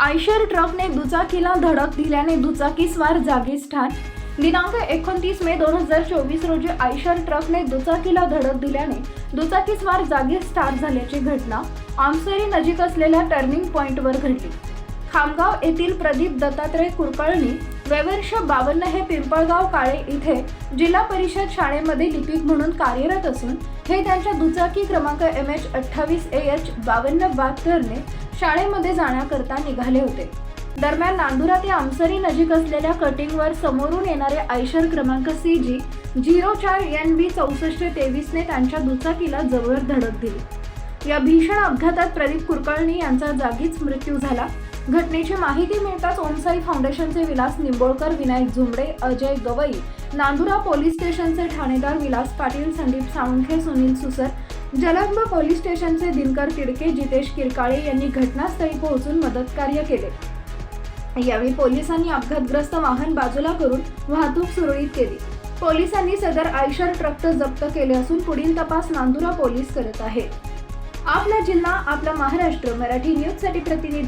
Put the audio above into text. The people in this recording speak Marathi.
आयशर ट्रकने दुचाकीला धडक दिल्याने दुचाकी स्वार जागीच ठार. दिनांक एकोणतीस मे दोन हजार चोवीस रोजी आयशर ट्रकने दुचाकीला धडक दिल्याने दुचाकी स्वार जागीच ठार झाल्याची घटना आमसरी नजीक असलेल्या टर्निंग पॉइंटवर घडली. खामगाव येथील प्रदीप दत्तात्रय कुरकळणी वैवर्ष बावन्न हे पिंपळगाव काळे इथे जिल्हा परिषद शाळेमध्ये लिपिक म्हणून कार्यरत असून हे त्यांच्या दुचाकी क्रमांक एम एच अठ्ठावीस ए एच बावन्न बहात्तरने शाळेमध्ये जाण्याकरता निघाले होते. दरम्यान नांदुरा ते आमसरी नजीक असलेल्या कटिंगवर समोरून येणारे आयशर क्रमांक सी जी झिरो चार एन बी चौसष्ट तेवीसने त्यांच्या दुचाकीला जवळ धडक दिली. या भीषण अपघातात प्रदीप कुलकर्णी यांचा जागीच मृत्यू झाला. घटनेची माहिती मिळताच ओमसाई फाउंडेशनचे विलास निंबोळकर विनायक झुंबडे अजय गवई नांदुरा पोलीस स्टेशनचे ठाणेदार विलास पाटील संदीप सावंखे सुनील सुसर जलंब पोलीस स्टेशनचे दिनकर तिडके जितेश किरकाळे यांनी घटनास्थळी पोहोचून मदतकार्य केले. यावेळी पोलिसांनी अपघातग्रस्त वाहन बाजूला करून वाहतूक सुरळीत केली. पोलिसांनी सदर आयशर ट्रक जप्त केले असून पुढील तपास नांदुरा पोलीस करत आहेत आपला जिल्हा आपला महाराष्ट्र मराठी न्यूजसाठी प्रतिनिधी